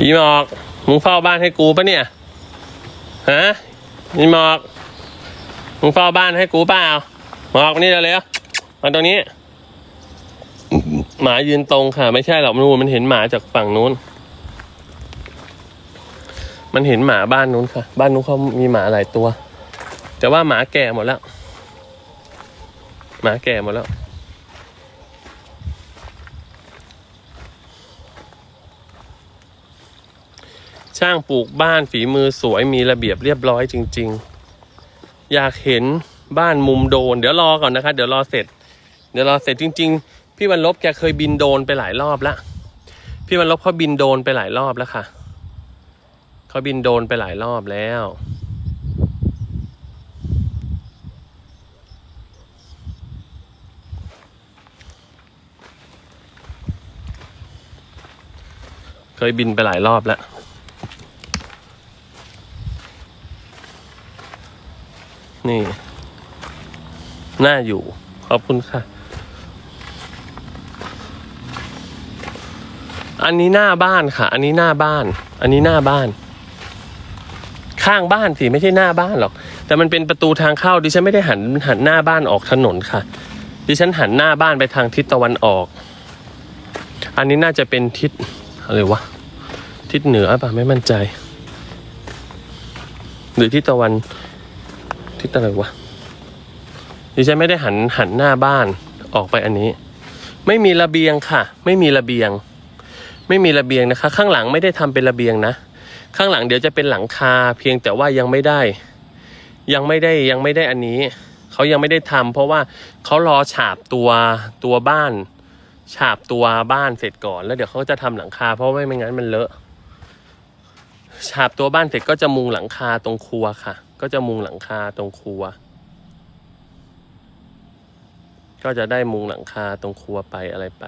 อีหมอก มึงเฝ้าบ้านให้กูปะเนี่ย ฮะอีหมอก มึงเฝ้าบ้านให้กูเปล่า หมอกมานี่เร็วๆมาตรงนี้ หมายืนตรงค่ะ ไม่ใช่หรอกนู่นมันเห็นหมาจากฝั่งนู้น มันเห็นหมาบ้านนู้นค่ะ บ้านนู้นเขามีหมาหลายตัว แต่ว่าหมาแก่หมดแล้ว หมาแก่หมดแล้ว ช่างปลูกบ้านฝีมือสวยมีระเบียบเรียบร้อยจริง ๆ อยากเห็นบ้านมุมโดน เดี๋ยวรอก่อนนะคะเดี๋ยวรอเสร็จ เดี๋ยวรอเสร็จจริง ๆ พี่วันลบแกเคยบินโดนไปหลายรอบล้วพี่วันลบเขาบินโดนไปหลายรอบแล้วค่ะเขาบินโดนไปหลายรอบแล้วเคยบินไปหลายรอบแล้ว นี่ น่าอยู่ ขอบคุณค่ะ อันนี้หน้าบ้านค่ะ อันนี้หน้าบ้าน อันนี้หน้าบ้าน ข้างบ้านสิไม่ใช่หน้าบ้านหรอก แต่มันเป็นประตูทางเข้าดิฉันไม่ได้หันหันหน้าบ้านออกถนนค่ะ ดิฉันหันหน้าบ้านไปทางทิศตะวันออก อันนี้น่าจะเป็นทิศอะไรวะทิศเหนือป่ะไม่มั่นใจ หรือทิศตะวัน ทิศอะไรวะดิฉันไม่ได้หันหันหน้าบ้านออกไปอันนี้ ไม่มีระเบียงค่ะ ไม่มีระเบียง ไม่มีระเบียงนะคะ ข้างหลังไม่ได้ทำเป็นระเบียงนะ ข้างหลังเดี๋ยวจะเป็นหลังคา เพียงแต่ว่ายังไม่ได้ ยังไม่ได้ยังไม่ได้อันนี้เขายังไม่ได้ทำเพราะว่าเขารอฉาบตัวตัวบ้าน ฉาบตัวบ้านเสร็จก่อน แล้วเดี๋ยวเขาจะทำหลังคา เพราะไม่ไม่งั้นมันเลอะฉาบตัวบ้านเสร็จก็จะมุงหลังคาตรงครัวค่ะก็จะมุงหลังคาตรงครัว ก็จะได้มุงหลังคาตรงครัวไปอะไรไป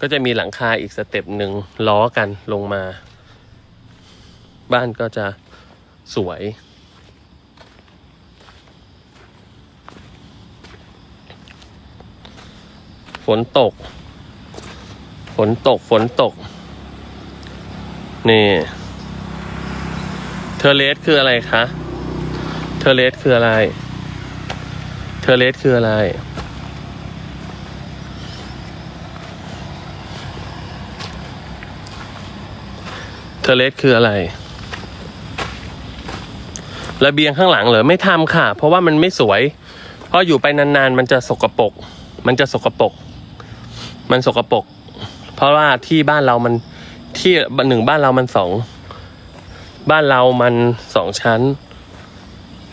ก็จะมีหลังคาอีกสเต็ปหนึ่งล้อกันลงมา บ้านก็จะสวย ฝนตก ฝนตกฝนตก นี่ ทอร์เลสคืออะไรคะ เทอร์เลสคืออะไร เทอร์เลสคืออะไร เทอร์เลสคืออะไร ระเบียงข้างหลังเหรอไม่ทำค่ะ เพราะว่ามันไม่สวย เพราะอยู่ไปนานๆ มันจะสกปรก มันจะสกปรก มันสกปรก เพราะว่าที่บ้านเรามันที่หนึ่งบ้านเรามันสอง บ้านเรามันสองชั้น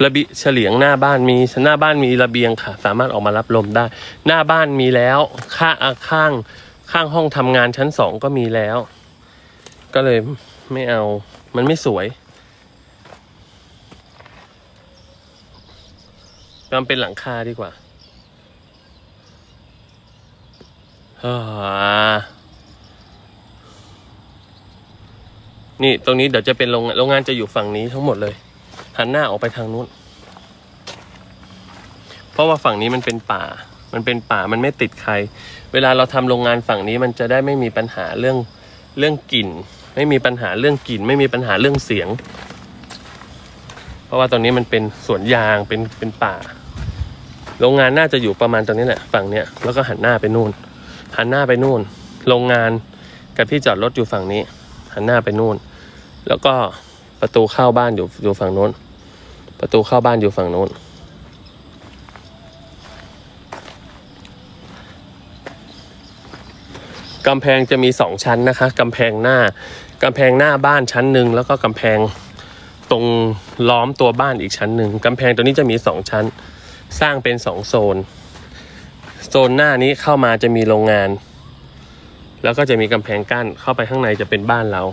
ระเบียเฉลียงหน้าบ้านมีหน้าบ้านมีระเบียงค่ะ สามารถออกมารับลมได้ หน้าบ้านมีแล้วข้างข้างข้างห้องทำงานชั้นสองก็มีแล้ว ก็เลยไม่เอา มันไม่สวยทำเป็นหลังคาดีกว่าอ่า นี่ตรงนี้เดี๋ยวจะเป็นโรงงานโรงงานจะอยู่ฝั่งนี้ทั้งหมดเลย หันหน้าออกไปทางนู้น เพราะว่าฝั่งนี้มันเป็นป่า มันเป็นป่ามันไม่ติดใคร เวลาเราทำโรงงานฝั่งนี้มันจะได้ไม่มีปัญหาเรื่องเรื่องกลิ่น ไม่มีปัญหาเรื่องกลิ่น ไม่มีปัญหาเรื่องเสียง เพราะว่าตรงนี้มันเป็นสวนยางเป็นเป็นป่า โรงงานน่าจะอยู่ประมาณตรงนี้แหละฝั่งเนี้ยแล้วก็หันหน้าไปนู่น หันหน้าไปนู่น โรงงานกับที่จอดรถอยู่ฝั่งนี้หันหน้าไปนู่น แล้วก็ประตูเข้าบ้านอยู่อยู่ฝั่งโน้น ประตูเข้าบ้านอยู่ฝั่งโน้น กำแพงจะมีสองชั้นนะคะ กำแพงหน้า กำแพงหน้าบ้านชั้นหนึ่งแล้วก็กำแพงตรงล้อมตัวบ้านอีกชั้นหนึ่งกำแพงตัวนี้จะมีสองชั้น สร้างเป็นสองโซน โซนหน้านี้เข้ามาจะมีโรงงาน แล้วก็จะมีกำแพงกั้นเข้าไปข้างในจะเป็นบ้านเรา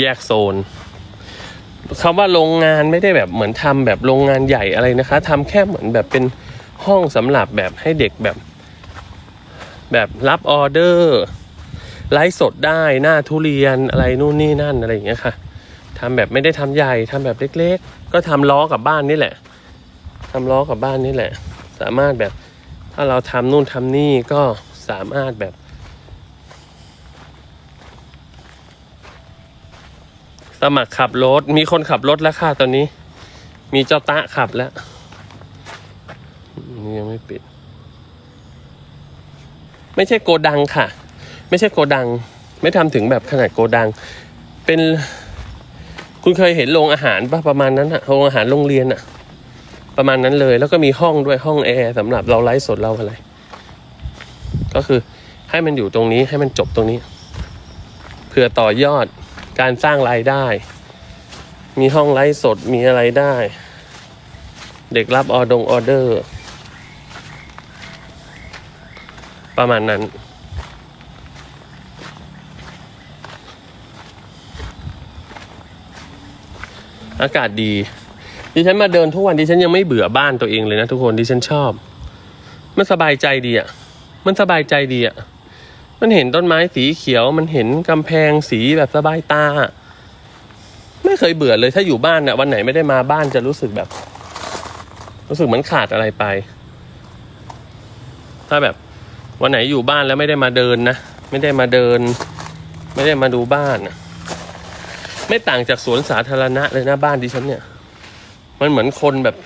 แยกโซนคำว่าโรงงานไม่ได้แบบเหมือนทำแบบโรงงานใหญ่อะไรนะคะทำแค่เหมือนแบบเป็นห้องสำหรับแบบให้เด็กแบบ แบบรับออเดอร์ไลฟ์สดได้หน้าทุเรียนอะไรนู่นนี่นั่นอะไรอย่างเงี้ยค่ะทำแบบไม่ได้ทำใหญ่ทำแบบเล็ก ๆ ก็ทำล้อกับบ้านนี่แหละทำล้อกับบ้านนี่แหละ สามารถแบบถ้าเราทำนู่นทำนี่ก็สามารถแบบ สมัครขับรถ มีคนขับรถแล้วค่ะตอนนี้ มีเจ้าตะขับแล้วนี่ยังไม่ปิด ไม่ใช่โกดังค่ะ ไม่ใช่โกดัง ไม่ทำถึงแบบขนาดโกดัง เป็นคุณเคยเห็นโรงอาหารปะประมาณนั้นอะโรงอาหารโรงเรียนอะประมาณนั้นเลย แล้วก็มีห้องด้วยห้องแอร์สำหรับเราไลฟ์สดเราอะไร ก็คือให้มันอยู่ตรงนี้ให้มันจบตรงนี้เพื่อต่อยอด การสร้างรายได้ มีห้องไลฟ์สดมีอะไรได้ เด็กรับออดงออเดอร์ ประมาณนั้น อากาศดีดิฉันมาเดินทุกวันดิฉันยังไม่เบื่อบ้านตัวเองเลยนะทุกคนดิฉันชอบ มันสบายใจดีอะ่ะ มันสบายใจดีอะ่ะ มันเห็นต้นไม้สีเขียว มันเห็นกำแพงสีแบบสบายตา ไม่เคยเบื่อเลยถ้าอยู่บ้านเนี่ยวันไหนไม่ได้มาบ้านจะรู้สึกแบบ รู้สึกเหมือนขาดอะไรไป ถ้าแบบวันไหนอยู่บ้านแล้วไม่ได้มาเดินนะไม่ได้มาเดิน ไม่ได้มาดูบ้านนะไม่ต่างจากสวนสาธารณะเลยนะบ้านดิฉันเนี่ย มันเหมือนคนแบบ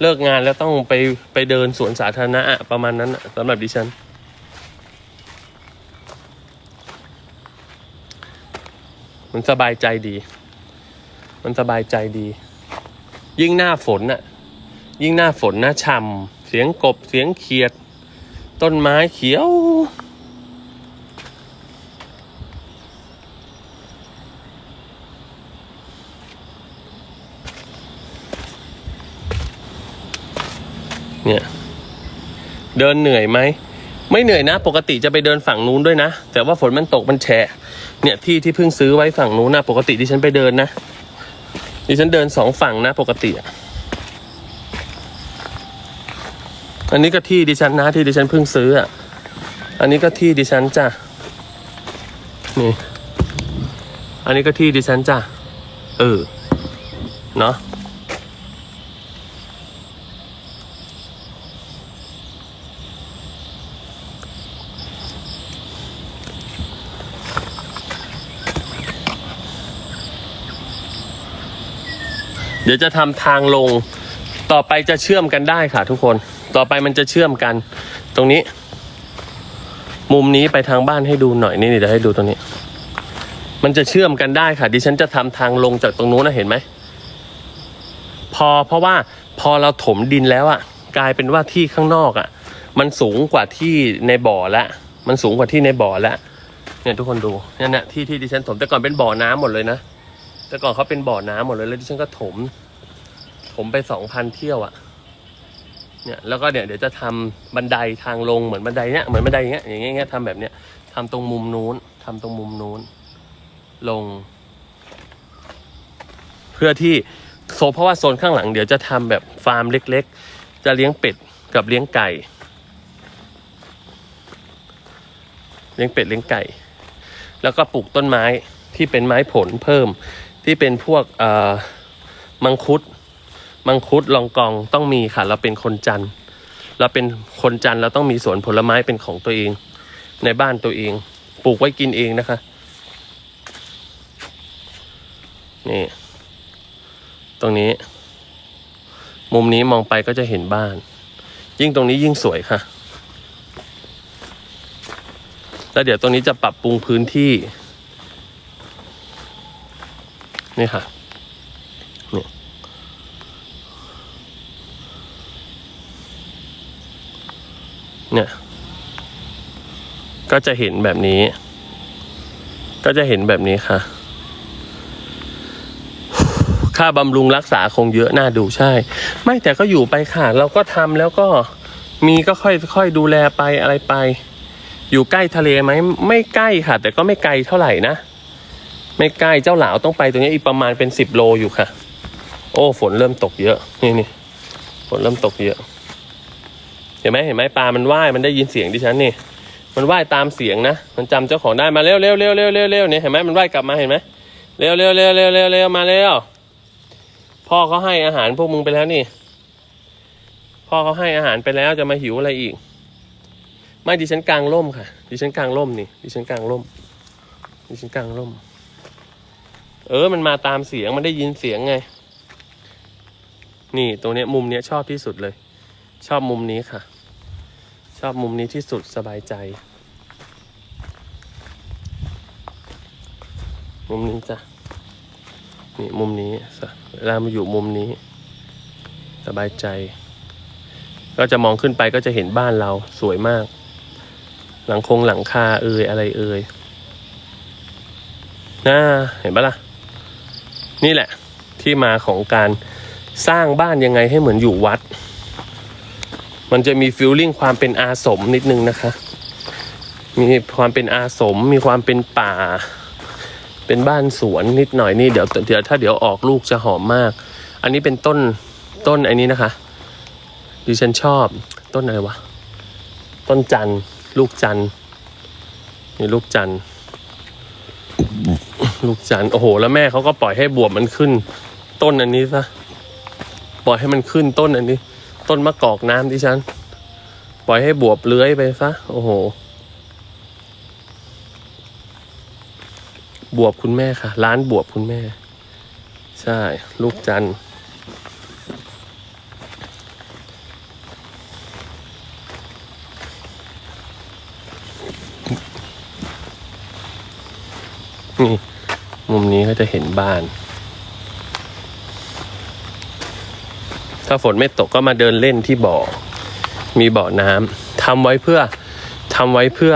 เลิกงานแล้วต้องไปไปเดินสวนสาธารณะประมาณนั้นสำหรับดิฉัน มันสบายใจดี มันสบายใจดี ยิ่งหน้าฝนน่ะ ยิ่งหน้าฝนนะฉ่ำเสียงกบเสียงเขียด ต้นไม้เขียว เนี่ย เดินเหนื่อยไหม ไม่เหนื่อยนะ ปกติจะไปเดินฝั่งนู้นด้วยนะ แต่ว่าฝนมันตกมันแฉะเนี่ยที่ที่เพิ่งซื้อไว้ฝั่งนู้นนะปกติดิฉันไปเดินนะดิฉันเดินสองฝั่งนะปกติอะอันนี้ก็ที่ดิฉันนะที่ดิฉันเพิ่งซื้ออะ อันนี้ก็ที่ดิฉันจ้ะ นี่ อันนี้ก็ที่ดิฉันจ้ะ เออ เนาะ ดี๋ยวจะทำทางลง ต่อไปจะเชื่อมกันได้ค่ะ ทุกคน ต่อไปมันจะเชื่อมกัน ตรงนี้ มุมนี้ไปทางบ้านให้ดูหน่อยนี่เดี๋ยวให้ดูตรงนี้ มันจะเชื่อมกันได้ค่ะ ดิฉันจะทำทางลงจากตรงนู้นนะเห็นไหม พอเพราะว่าพอเราถมดินแล้วอะ่ะ กลายเป็นว่าที่ข้างนอกอะ่ะ มันสูงกว่าที่ในบ่อละ มันสูงกว่าที่ในบ่อละเนี่ยทุกคนดูเนี่ยนะที่ที่ดิฉันถมแต่ก่อนเป็นบ่อน้ำหมดเลยนะ แต่ก่อนเขาเป็นบ่อน้ำหมดเลยแล้วดิฉันก็ถม ถมไปสองพันเที่ยวอะ่ะ เนี่ยแล้วก็เนี่ยเดี๋ยวจะทำบันไดทางลงเหมือนบันไดเนี้ยเหมือนบันไดอย่างเงี้ยอย่างเงี้ยทำแบบเนี้ยทำตรงมุมนู้นทำตรงมุมนู้น ลง เพื่อที่โซนเพราะว่าโซนข้างหลังเดี๋ยวจะทำแบบฟาร์มเล็ก ๆ จะเลี้ยงเป็ดกับเลี้ยงไก่ เลี้ยงเป็ดเลี้ยงไก่ แล้วก็ปลูกต้นไม้ที่เป็นไม้ผลเพิ่ม ที่เป็นพวกมังคุด มังคุดลองกองต้องมีค่ะ เราเป็นคนจันทร์เราเป็นคนจันทร์เราต้องมีสวนผลไม้เป็นของตัวเอง ในบ้านตัวเอง ปลูกไว้กินเองนะคะ นี่ ตรงนี้ มุมนี้มองไปก็จะเห็นบ้าน ยิ่งตรงนี้ยิ่งสวยค่ะแล้วเดี๋ยวตรงนี้จะปรับปรุงพื้นที่ นี่ค่ะนี่เนี่ย ก็จะเห็นแบบนี้ ก็จะเห็นแบบนี้ค่ะ ค่าบำรุงรักษาคงเยอะน่าดูใช่ ไม่แต่ก็อยู่ไปค่ะ เราก็ทำแล้วก็มีก็ค่อยค่อยดูแลไปอะไรไป อยู่ใกล้ทะเลไหม ไม่ใกล้ค่ะ แต่ก็ไม่ไกลเท่าไหร่นะ ไม่ใกล้เจ้าหลาวต้องไปตรงนี้อีกประมาณเป็นสิบโลอยู่ค่ะ โอ้ฝนเริ่มตกเยอะ นี่นี่ฝนเริ่มตกเยอะ เห็นไหมเห็นไหมปลามันว่ายมันได้ยินเสียงดิฉันนี่ มันว่ายตามเสียงนะ มันจำเจ้าของได้มาเร็วเร็วเร็วเร็วเร็วเร็วเนี่ยเห็นไหมมันว่ายกลับมาเห็นไหมเร็วเร็วเร็วเร็วเร็วเร็วมาเร็วพ่อเขาให้อาหารพวกมึงไปแล้วนี่ พ่อเขาให้อาหารไปแล้วจะมาหิวอะไรอีก ไม่ดิฉันกลางร่มค่ะ ดิฉันกลางร่มนี่ ดิฉันกลางร่มดิฉันกลางร่ม เออ มันมาตามเสียง มันได้ยินเสียงไง นี่ตรงเนี้ยมุมเนี้ยชอบที่สุดเลย ชอบมุมนี้ค่ะ ชอบมุมนี้ที่สุดสบายใจ มุมนี้จ้ะ นี่มุมนี้เวลามาอยู่มุมนี้ สบายใจ ก็จะมองขึ้นไปก็จะเห็นบ้านเราสวยมาก หลังคงหลังคาเอ่ยอะไรเอ่ยน่าเห็นปะล่ะ นี่แหละที่มาของการสร้างบ้านยังไงให้เหมือนอยู่วัด มันจะมีฟิลลิ่งความเป็นอาสมนิดนึงนะคะ มีความเป็นอาสม มีความเป็นป่า เป็นบ้านสวนนิดหน่อยนี่เดี๋ยวเดี๋ยวถ้าเดี๋ยวออกลูกจะหอมมาก อันนี้เป็นต้นต้นอันนี้นะคะ ดิฉันชอบต้นอะไรวะ ต้นจันลูกจันทร์นี่ลูกจันทร์ ลูกจันโอ้โห แล้วแม่เขาก็ปล่อยให้บวบมันขึ้น ต้นอันนี้ซะปล่อยให้มันขึ้นต้นอันนี้ ต้นมะกอกน้ำดิฉัน ปล่อยให้บวบเลื้อยไปซะโอ้โห บวบคุณแม่ค่ะ ร้านบวบคุณแม่ ใช่ ลูกจันนี่ มุมนี้ก็จะเห็นบ้าน ถ้าฝนไม่ตกก็มาเดินเล่นที่บ่อ มีบ่อน้ำทำไว้เพื่อทำไว้เพื่อ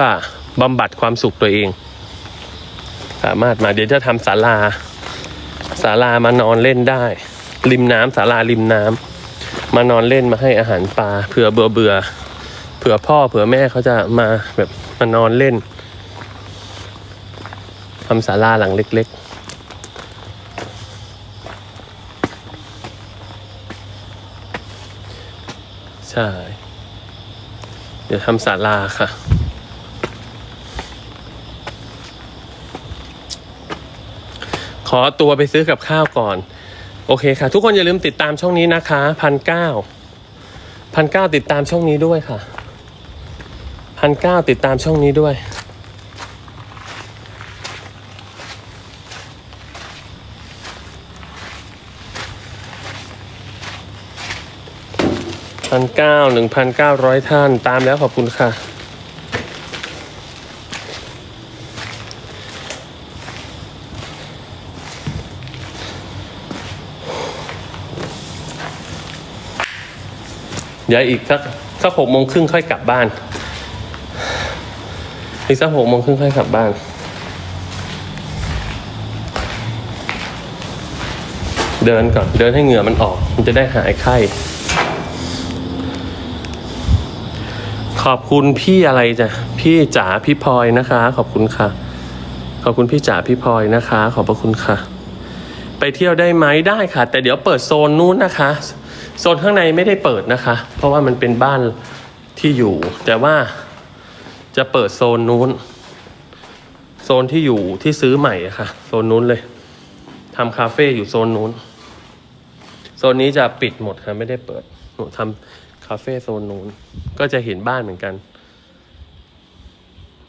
บำบัดความสุขตัวเอง สามารถมาเดี๋ยวจะทำศาลาศาลามานอนเล่นได้ ริมน้ำศาลาริมน้ำมานอนเล่นมาให้อาหารปลาเผื่อเบื่อเบื่อเผื่อพ่อเผื่อแม่เขาจะมาแบบมานอนเล่น ทำศาลาหลังเล็กๆใช่ เดี๋ยวทำศาลาค่ะ ขอตัวไปซื้อกับข้าวก่อน โอเคค่ะ ทุกคนอย่าลืมติดตามช่องนี้นะคะพันเก้าพันเก้าติดตามช่องนี้ด้วยค่ะพันเก้าติดตามช่องนี้ด้วย พันเก้าหนึ่งพันเก้าร้อยท่านตามแล้วขอบคุณค่ะ เดี๋ยวอีกสักสักหกโมงครึ่งค่อยกลับบ้าน อีกสักหกโมงครึ่งค่อยกลับบ้านเดินก่อน เดินให้เหงื่อมันออก มันจะได้หายไข้ ขอบคุณพี่อะไรจ้ะพี่จ๋าพี่พลอยนะคะ ขอบคุณค่ะ ขอบคุณพี่จ๋าพี่พลอยนะคะ ขอบพระคุณค่ะ ไปเที่ยวได้ไหมได้ค่ะ แต่เดี๋ยวเปิดโซนนู้นนะคะ โซนข้างในไม่ได้เปิดนะคะ เพราะว่ามันเป็นบ้านที่อยู่ แต่ว่าจะเปิดโซนนู้น โซนที่อยู่ที่ซื้อใหม่ค่ะ โซนนู้นเลยทำคาเฟ่อยู่โซนนู้นโซนนี้จะปิดหมดค่ะไม่ได้เปิดหนูทำ คาเฟ่โซนนู้นก็จะเห็นบ้านเหมือนกัน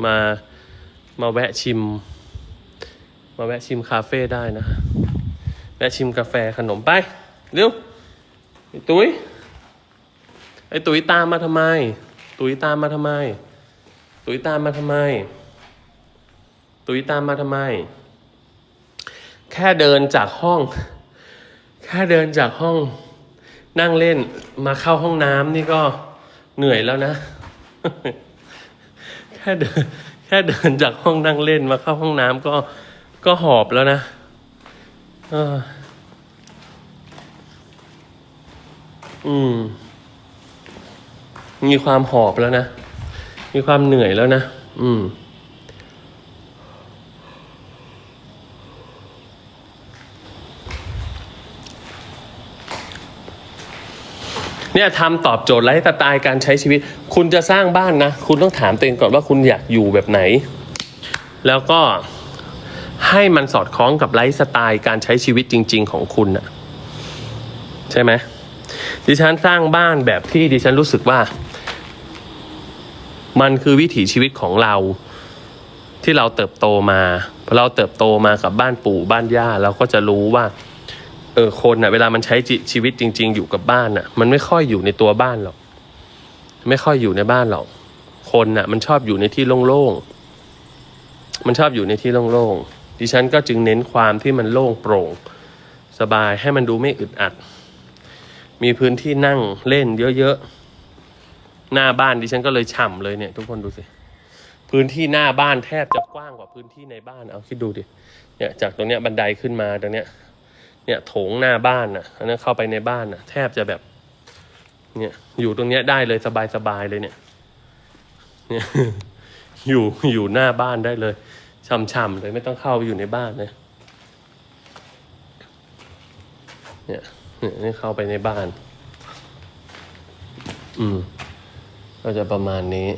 มามาแวะชิม มาแวะชิมคาเฟ่ได้นะคะแวะชิมกาแฟขนมไป เร็ว ไอ้ตุ้ย ไอ้ตุ้ยตามมาทำไม ตุ้ยตามมาทำไม ตุ้ยตามมาทำไม ตุ้ยตามมาทำไม แค่เดินจากห้อง แค่เดินจากห้อง นั่งเล่นมาเข้าห้องน้ำนี่ก็เหนื่อยแล้วนะ แค่เดินแค่เดินจากห้องนั่งเล่นมาเข้าห้องน้ำก็ก็หอบแล้วนะอออืม มีความหอบแล้วนะ มีความเหนื่อยแล้วนะ อืม เนี่ยทำตอบโจทย์ไลฟ์สไตล์การใช้ชีวิต คุณจะสร้างบ้านนะ คุณต้องถามตัวเองก่อนว่าคุณอยากอยู่แบบไหน แล้วก็ให้มันสอดคล้องกับไลฟ์สไตล์การใช้ชีวิตจริง ๆ ของคุณนะใช่ไหมดิฉันสร้างบ้านแบบที่ดิฉันรู้สึกว่า มันคือวิถีชีวิตของเราที่เราเติบโตมาพอเราเติบโตมากับบ้านปู่บ้านย่าเราก็จะรู้ว่า เออคนน่ะ เวลามันใช้ชีวิตจริง ๆ อยู่กับบ้านน่ะ มันไม่ค่อยอยู่ในตัวบ้านหรอกไม่ค่อยอยู่ในบ้านหรอกคนน่ะ มันชอบอยู่ในที่โล่งๆมันชอบอยู่ในที่โล่งๆดิฉันก็จึงเน้นความที่มันโล่งโปร่ง สบายให้มันดูไม่อึดอัด มีพื้นที่นั่งเล่นเยอะๆหน้าบ้านดิฉันก็เลยฉ่ำเลยเนี่ย ทุกคนดูสิพื้นที่หน้าบ้านแทบจะกว้างกว่าพื้นที่ในบ้านเอาคิดดูดิเนี่ยจากตรงเนี้ยบันไดขึ้นมาตรงเนี้ย เนี่ยโถงหน้าบ้านน่ะอันนั้นเข้าไปในบ้านน่ะแทบจะแบบ เนี่ยอยู่ตรงเนี้ยได้เลยสบายๆเลยเนี่ยเนี่ยอยู่อยู่หน้าบ้านได้เลยช่ำๆเลยไม่ต้องเข้าไปอยู่ในบ้านเลยเนี่ยเนี่ยนี่เข้าไปในบ้าน อืม ก็จะประมาณนี้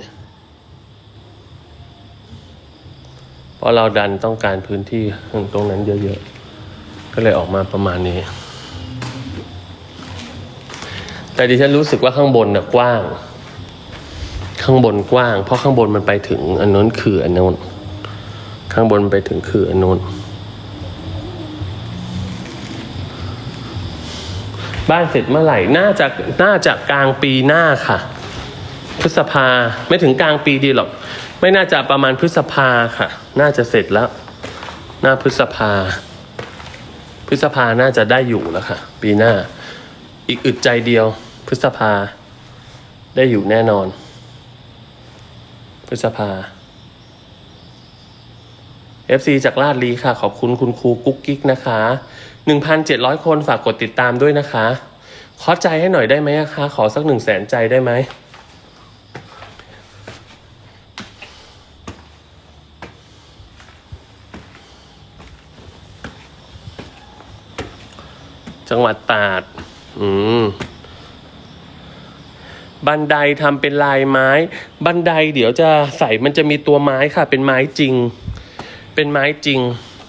เพราะเราดันต้องการพื้นที่ตรงนั้นเยอะๆ ก็เลยออกมาประมาณนี้ แต่ดิฉันรู้สึกว่าข้างบนน่ะกว้าง ข้างบนกว้าง เพราะข้างบนมันไปถึงอันนู้นคืออันนู้นข้างบนไปถึงคืออันนู้นบ้านเสร็จเมื่อไหร่ น่าจะ น่าจะกลางปีหน้าค่ะ พฤษภา ไม่ถึงกลางปีดีหรอก ไม่น่าจะประมาณพฤษภาค่ะ น่าจะเสร็จแล้ว หน้าพฤษภา พฤษภาน่าจะได้อยู่แล้วค่ะ ปีหน้า อีกอึดใจเดียว พฤษภา ได้อยู่แน่นอน พฤษภา FC จากลาดลีค่ะ ขอบคุณคุณครูกุ๊กกิ๊กนะคะ 1,700 คนฝากกดติดตามด้วยนะคะ ขอใจให้หน่อยได้ไหมคะ ขอสักหนึ่งแสนใจได้ไหม จังหวัดตราด อืม บันไดทำเป็นลายไม้ บันไดเดี๋ยวจะใส่มันจะมีตัวไม้ค่ะ เป็นไม้จริง เป็นไม้จริง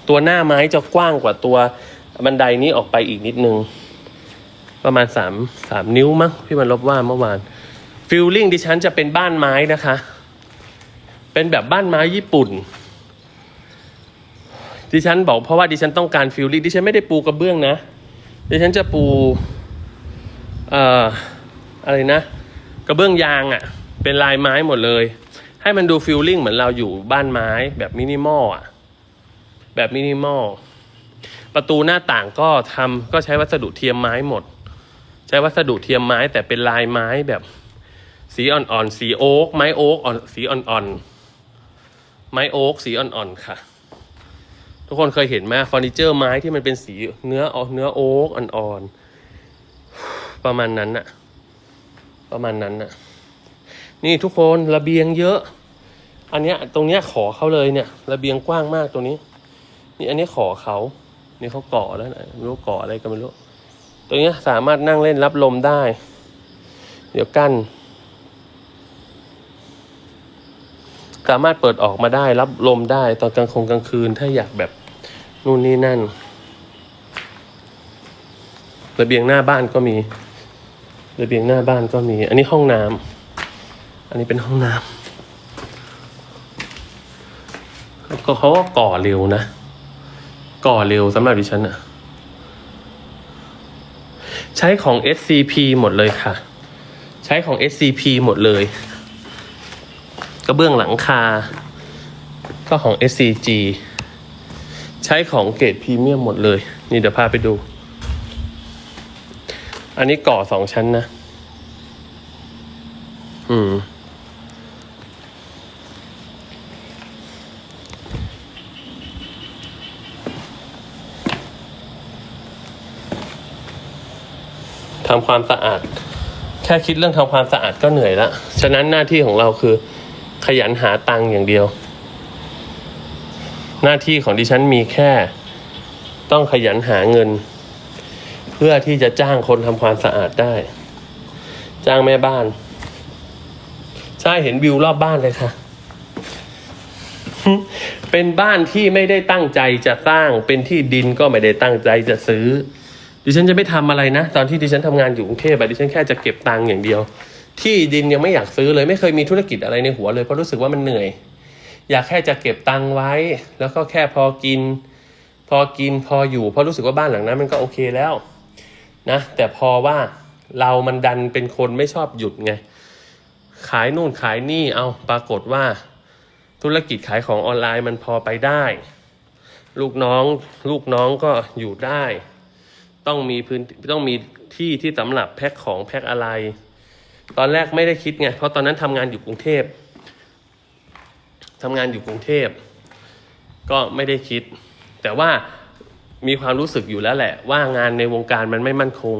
ตัวหน้าไม้จะกว้างกว่าตัว บันไดนี้ออกไปอีกนิดนึง ประมาณสามสามนิ้วมั้งพี่มันลบว่าเมื่อวานฟิลลิ่งดิฉันจะเป็นบ้านไม้นะคะ เป็นแบบบ้านไม้ญี่ปุ่นดิฉันบอกเพราะว่าดิฉันต้องการฟิลลิ่งดิฉันไม่ได้ปูกระเบื้องนะ ดิฉันจะปูเอ่ออะไรนะ กระเบื้องยางอะ่ะ เป็นลายไม้หมดเลย ให้มันดูฟิลลิ่งเหมือนเราอยู่บ้านไม้แบบมินิมอลอะ แบบมินิมอลประตูหน้าต่างก็ทำก็ใช้วัสดุเทียมไม้หมด ใช้วัสดุเทียมไม้แต่เป็นลายไม้แบบสีอ่อนๆ สีโอ๊กไม้โอ๊กอ่อนสีอ่อนๆ ไม้โอ๊กสีอ่อนๆ ค่ะ ทุกคนเคยเห็นไหมเฟอร์นิเจอร์ไม้ที่มันเป็นสีเนื้อออกเนื้อโอ๊กอ่อนๆประมาณนั้นน่ะประมาณนั้นน่ะนี่ทุกคนระเบียงเยอะ อันเนี้ยตรงเนี้ยขอเขาเลยเนี่ย ระเบียงกว้างมากตรงนี้ นี่อันนี้ขอเขานี่เขาก่อแล้วนะไม่รู้ก่ออะไรก็ไม่รู้ตรงเนี้ยสามารถนั่งเล่นรับลมได้ เดี๋ยวกั้น สามารถเปิดออกมาได้รับลมได้ตอนกลางคงกลางคืน ถ้าอยากแบบนู่นนี่นั่นระเบียงหน้าบ้านก็มีระเบียงหน้าบ้านก็มี อันนี้ห้องน้ำอันนี้เป็นห้องน้ำแล้วก็เขาก็ก่อเร็วนะ ก่อเร็วสำหรับดิฉันอะใช้ของ SCP หมดเลยค่ะ ใช้ของ SCP หมดเลย กระเบื้องหลังคา ก็ของ SCG ใช้ของเกรดพรีเมียมหมดเลย นี่เดี๋ยวพาไปดู อันนี้ก่อสองชั้นนะ อืมทำความสะอาด แค่คิดเรื่องทำความสะอาดก็เหนื่อยละ ฉะนั้นหน้าที่ของเราคือ ขยันหาตังค์อย่างเดียว หน้าที่ของดิฉันมีแค่ ต้องขยันหาเงิน เพื่อที่จะจ้างคนทำความสะอาดได้ จ้างแม่บ้าน ใช่เห็นวิวรอบบ้านเลยค่ะ เป็นบ้านที่ไม่ได้ตั้งใจจะสร้าง เป็นที่ดินก็ไม่ได้ตั้งใจจะซื้อ ดิฉันจะไม่ทำอะไรนะ ตอนที่ดิฉันทำงานอยู่กรุงเทพอะดิฉันแค่จะเก็บตังค์อย่างเดียว ที่ดินยังไม่อยากซื้อเลยไม่เคยมีธุรกิจอะไรในหัวเลยเพราะรู้สึกว่ามันเหนื่อย อยากแค่จะเก็บตังค์ไว้ แล้วก็แค่พอกิน พอกินพออยู่เพราะรู้สึกว่าบ้านหลังนั้นมันก็โอเคแล้วนะแต่พอว่าเรามันดันเป็นคนไม่ชอบหยุดไง ขายนู่นขายนี่เอาปรากฏว่า ธุรกิจขายของออนไลน์มันพอไปได้ ลูกน้องลูกน้องก็อยู่ได้ ต้องมีพื้นต้องมีที่ที่สำหรับแพ็คของแพ็คอะไร ตอนแรกไม่ได้คิดไงเพราะตอนนั้นทำงานอยู่กรุงเทพทำงานอยู่กรุงเทพ ก็ไม่ได้คิด แต่ว่ามีความรู้สึกอยู่แล้วแหละ ว่างานในวงการมันไม่มั่นคง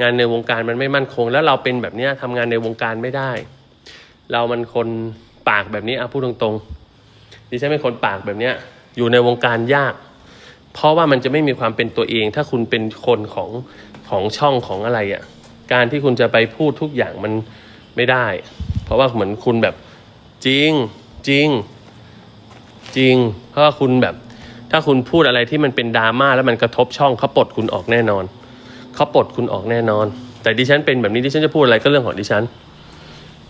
งานในวงการมันไม่มั่นคง แล้วเราเป็นแบบนี้ยทำงานในวงการไม่ได้ เรามันคนปากแบบนี้อะพูดตรงๆดิฉันเป็นคนปากแบบนี้อยู่ในวงการยาก เพราะว่ามันจะไม่มีความเป็นตัวเอง ถ้าคุณเป็นคนของของช่องของอะไรอะ่ะ การที่คุณจะไปพูดทุกอย่างมันไม่ได้ เพราะว่าเหมือนคุณแบบจริงจริง จริง เพราะว่าคุณแบบ ถ้าคุณพูดอะไรที่มันเป็นดราม่าแล้วมันกระทบช่องเขาปลดคุณออกแน่นอนเขาปลดคุณออกแน่นอน แต่ดิฉันเป็นแบบนี้ดิฉันจะพูดอะไรก็เรื่องของดิฉัน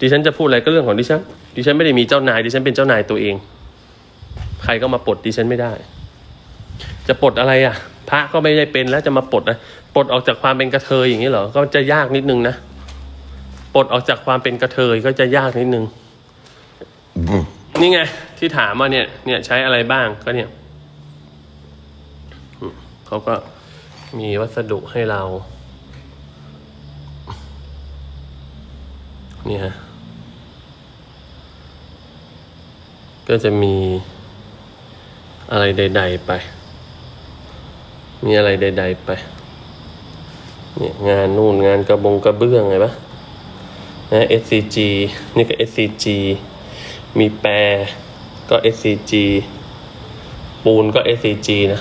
ดิฉันจะพูดอะไรก็เรื่องของดิฉัน ดิฉันไม่ได้มีเจ้านาย ดิฉันเป็นเจ้านายตัวเอง ใครก็มาปลดดิฉันไม่ได้ จะปลดอะไรอะ พระก็ไม่ได้เป็นแล้วจะมาปลดนะ ลดออกจากความเป็นกระเทยอย่างนี้เหรอ ก็จะยากนิดนึงนะปลดออกจากความเป็นกระเทยก็จะยากนิดนึง นี่ไง ที่ถามว่าเนี่ย เนี่ยใช้อะไรบ้างก็เนี่ยเขาก็มีวัสดุให้เรา เนี่ยฮะก็จะมีอะไรใด ๆ ไป มีอะไรใด ๆ ไป เนี่ยงานนู่นงานกระบงกระเบื้องไงปะนะ SCG นี่ก็ SCG มีแปรก็ SCG ปูนก็ SCG นะ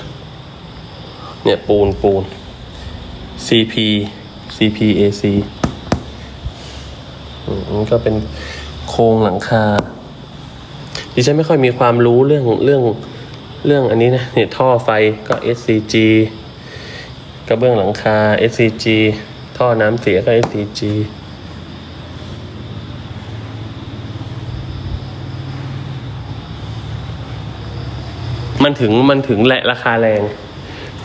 เนี่ยปูนปูน CP CPAC อืมนี่ก็เป็นโครงหลังคาดิฉันไม่ค่อยมีความรู้เรื่องเรื่องเรื่องอันนี้นะเนี่ยท่อไฟก็ SCG กระเบื้องหลังคา SCG ท่อน้ำเสียก็ SCG มันถึงมันถึงแหละราคาแรง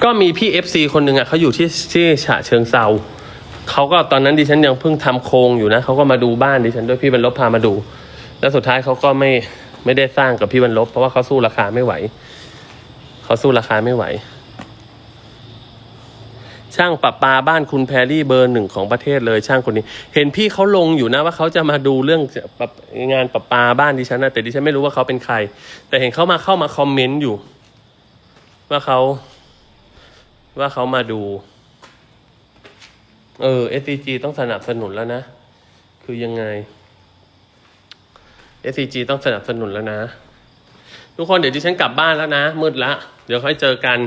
ก็มีพี่ FC คนหนึ่งอะเขาอยู่ที่ที่ฉะเชิงเซาเขาก็ตอนนั้นดิฉันยังเพิ่งทำโครงอยู่นะเขาก็มาดูบ้านดิฉันด้วยพี่บรรลบพามาดู แล้วสุดท้ายเขาก็ไม่ไม่ได้สร้างกับพี่บรรลบเพราะว่าเขาสู้ราคาไม่ไหว เขาสู้ราคาไม่ไหว ช่างประปาบ้านคุณแพรรี่เบอร์หนึ่งของประเทศเลยช่างคนนี้ เห็นพี่เขาลงอยู่นะว่าเขาจะมาดูเรื่องงานประปาบ้านดิฉันนะแต่ดิฉันไม่รู้ว่าเขาเป็นใคร แต่เห็นเขามาเข้ามาคอมเมนต์อยู่ ว่าเขาว่าเขามาดู เออ SCG ต้องสนับสนุนแล้วนะ คือยังไง SCG ต้องสนับสนุนแล้วนะ ทุกคนเดี๋ยวดิฉันกลับบ้านแล้วนะมืดละ เดี๋ยวค่อยเจอกัน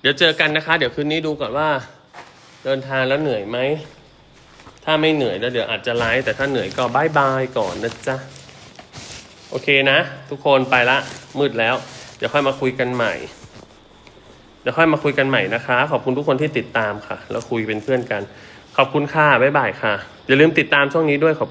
เดี๋ยวเจอกันนะคะ เดี๋ยวคืนนี้ดูก่อนว่า เดินทางแล้วเหนื่อยไหม ถ้าไม่เหนื่อยแล้วเดี๋ยวอาจจะไลฟ์แต่ถ้าเหนื่อยก็บายบายก่อนนะจ๊ะ โอเคนะ ทุกคนไปละ มืดแล้ว เดี๋ยวค่อยมาคุยกันใหม่ เดี๋ยวค่อยมาคุยกันใหม่นะคะ ขอบคุณทุกคนที่ติดตามค่ะ แล้วคุยเป็นเพื่อนกัน ขอบคุณค่ะ บ๊ายบายค่ะ อย่าลืมติดตามช่องนี้ด้วยขอบ